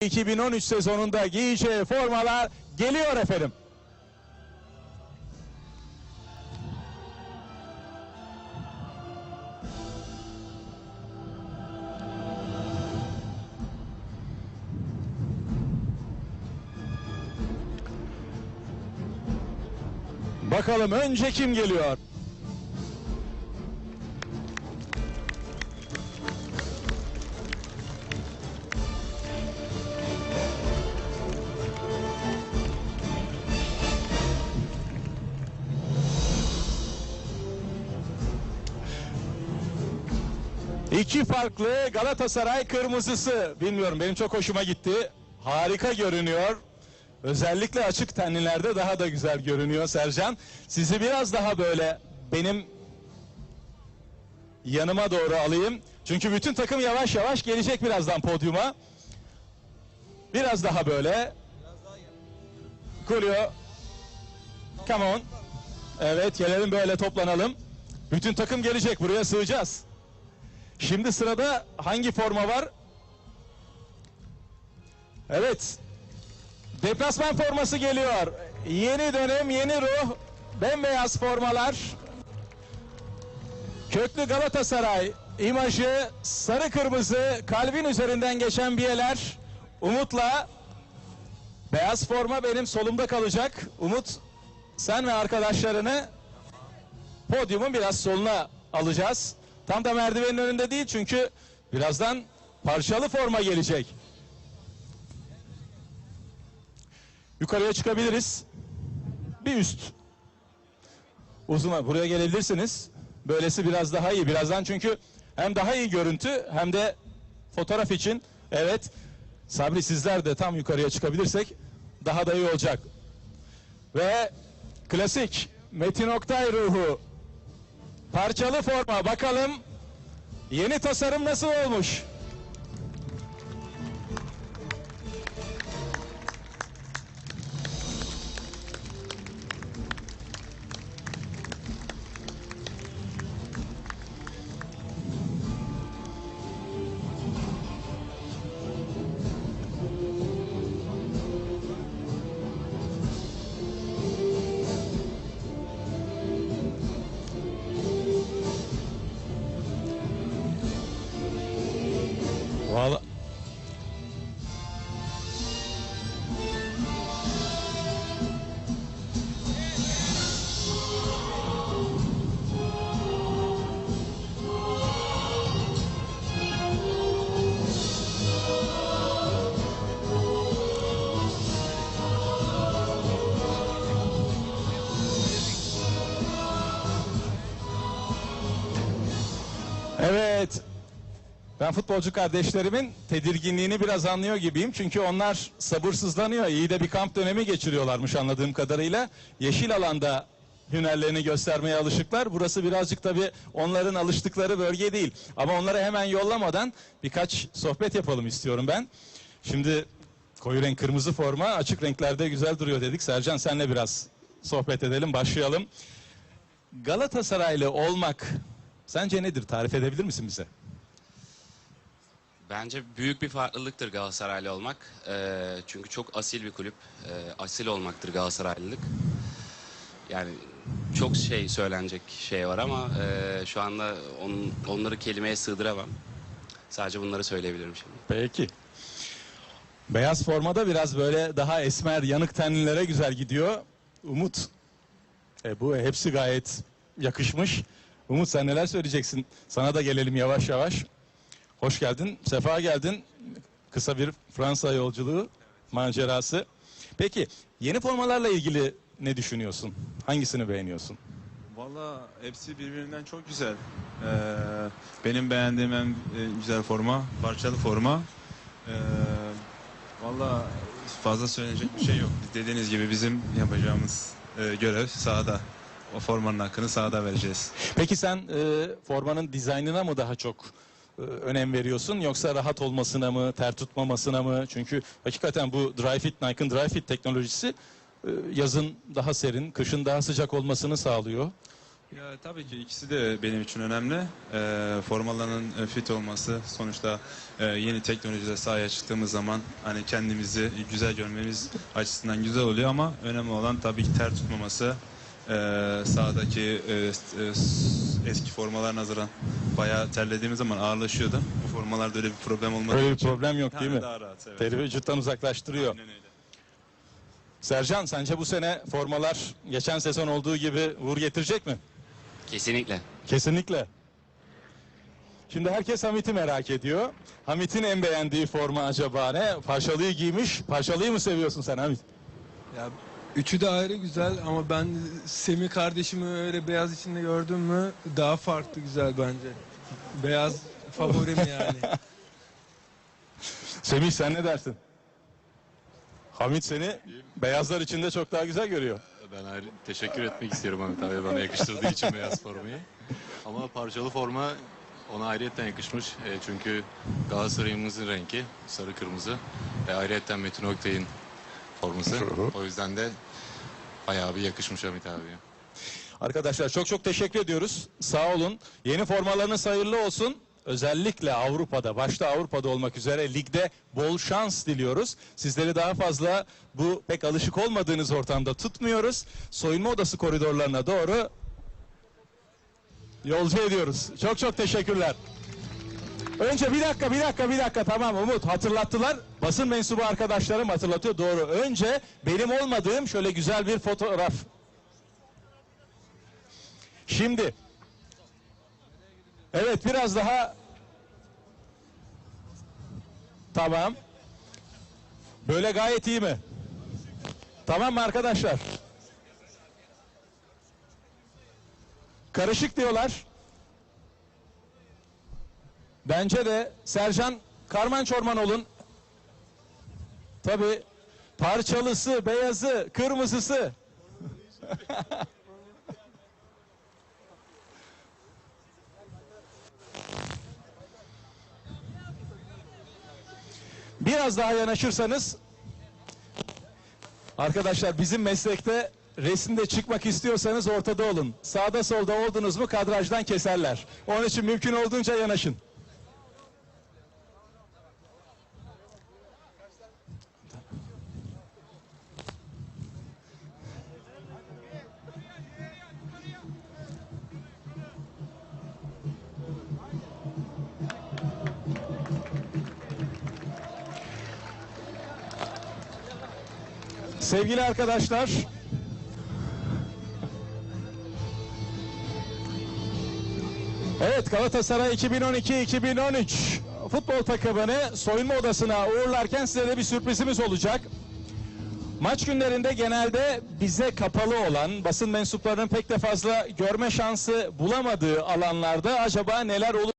2013 sezonunda giyeceği formalar geliyor efendim. Bakalım önce kim geliyor? İki farklı Galatasaray kırmızısı. Bilmiyorum benim çok hoşuma gitti. Harika görünüyor. Özellikle açık tenlilerde daha da güzel görünüyor Sercan. Sizi biraz daha böyle benim yanıma doğru alayım. Çünkü bütün takım yavaş yavaş gelecek birazdan podyuma. Biraz daha böyle. Julio. Come on. Evet gelelim böyle toplanalım. Bütün takım gelecek buraya sığacağız. Şimdi sırada hangi forma var? Evet. Deplasman forması geliyor. Yeni dönem, yeni ruh. Bembeyaz formalar. Köklü Galatasaray imajı sarı kırmızı kalbin üzerinden geçen biyeler. Umut'la beyaz forma benim solumda kalacak. Umut sen ve arkadaşlarını podyumun biraz soluna alacağız. Tam da merdivenin önünde değil çünkü birazdan parçalı forma gelecek. Yukarıya çıkabiliriz. Bir üst. Uzun buraya gelebilirsiniz. Böylesi biraz daha iyi. Birazdan çünkü hem daha iyi görüntü hem de fotoğraf için. Evet. Sabri sizler de tam yukarıya çıkabilirsek daha da iyi olacak. Ve klasik Metin Oktay ruhu Parçalı forma bakalım yeni tasarım nasıl olmuş? Evet. Ben futbolcu kardeşlerimin tedirginliğini biraz anlıyor gibiyim. Çünkü onlar sabırsızlanıyor. İyi de bir kamp dönemi geçiriyorlarmış anladığım kadarıyla. Yeşil alanda hünerlerini göstermeye alışıklar. Burası birazcık tabii onların alıştıkları bölge değil. Ama onları hemen yollamadan birkaç sohbet yapalım istiyorum ben. Şimdi koyu renk kırmızı forma açık renklerde güzel duruyor dedik. Sercan senle biraz sohbet edelim başlayalım. Galatasaraylı olmak sence nedir? Tarif edebilir misin bize? Bence büyük bir farklılıktır Galatasaraylı olmak. Ee, çünkü çok asil bir kulüp. Ee, asil olmaktır Galatasaraylılık. Yani çok şey söylenecek şey var ama e, şu anda on, onları kelimeye sığdıramam. Sadece bunları söyleyebilirim şimdi. Peki. Beyaz formada biraz böyle daha esmer, yanık tenlilere güzel gidiyor. Umut, e, bu hepsi gayet yakışmış. Umut sen neler söyleyeceksin? Sana da gelelim yavaş yavaş. Hoş geldin, sefa geldin. Kısa bir Fransa yolculuğu, macerası. Peki, yeni formalarla ilgili ne düşünüyorsun? Hangisini beğeniyorsun? Valla hepsi birbirinden çok güzel. Ee, benim beğendiğim en e, güzel forma, parçalı forma. Ee, Valla fazla söyleyecek bir şey yok. Dediğiniz gibi bizim yapacağımız e, görev sahada. O formanın hakkını sahada vereceğiz. Peki sen e, formanın dizaynına mı daha çok e, önem veriyorsun yoksa rahat olmasına mı, ter tutmamasına mı? Çünkü hakikaten bu Dry Fit, Nike'ın Dry Fit teknolojisi e, yazın daha serin, kışın daha sıcak olmasını sağlıyor. Ya tabii ki ikisi de benim için önemli. Ee, formaların e, fit olması sonuçta e, yeni teknolojide sahaya çıktığımız zaman hani kendimizi güzel görmemiz açısından güzel oluyor ama önemli olan tabii ki ter tutmaması. Ee, sahadaki e, e, eski formalar nazaran bayağı terlediğimiz zaman ağırlaşıyordu. Bu formalarda öyle bir problem olmadığı Öyle bir problem yok değil mi? Daha rahat evet. Teri vücuttan uzaklaştırıyor. Aynen öyle. Sercan sence bu sene formalar geçen sezon olduğu gibi uğur getirecek mi? Kesinlikle. Kesinlikle. Şimdi herkes Hamit'i merak ediyor. Hamit'in en beğendiği forma acaba ne? Paşalıyı giymiş. Paşalıyı mı seviyorsun sen Hamit? Ya üçü de ayrı güzel ama ben Semih kardeşimi öyle beyaz içinde gördüm mü daha farklı güzel bence. Beyaz favorim yani. Semih sen ne dersin? Hamit seni beyazlar içinde çok daha güzel görüyor. Ben ayrı teşekkür etmek istiyorum Ahmet abi bana yakıştırdığı için beyaz formayı. Ama parçalı forma ona ayrıyetten yakışmış. E, çünkü Galatasaray'ımızın rengi sarı kırmızı ve ayrıyetten Metin Oktay'ın forması. O yüzden de bayağı bir yakışmış Ahmet abiye. Arkadaşlar çok çok teşekkür ediyoruz. Sağ olun. Yeni formalarınız hayırlı olsun. Özellikle Avrupa'da, başta Avrupa'da olmak üzere ligde bol şans diliyoruz. Sizleri daha fazla bu pek alışık olmadığınız ortamda tutmuyoruz. Soyunma odası koridorlarına doğru yolcu ediyoruz. Çok çok teşekkürler. Önce bir dakika, bir dakika, bir dakika. Tamam Umut hatırlattılar. Basın mensubu arkadaşlarım hatırlatıyor. Doğru. Önce benim olmadığım şöyle güzel bir fotoğraf Şimdi Evet biraz daha Tamam. Böyle gayet iyi mi? Tamam mı arkadaşlar? Karışık diyorlar. Bence de Sercan Karman Çorman olun. Tabi parçalısı, beyazı, kırmızısı. Biraz daha yanaşırsanız arkadaşlar bizim meslekte resimde çıkmak istiyorsanız ortada olun. Sağda solda oldunuz mu kadrajdan keserler. Onun için mümkün olduğunca yanaşın. Sevgili arkadaşlar. Evet Galatasaray 2012-2013 futbol takımını soyunma odasına uğurlarken size de bir sürprizimiz olacak. Maç günlerinde genelde bize kapalı olan basın mensuplarının pek de fazla görme şansı bulamadığı alanlarda acaba neler olur?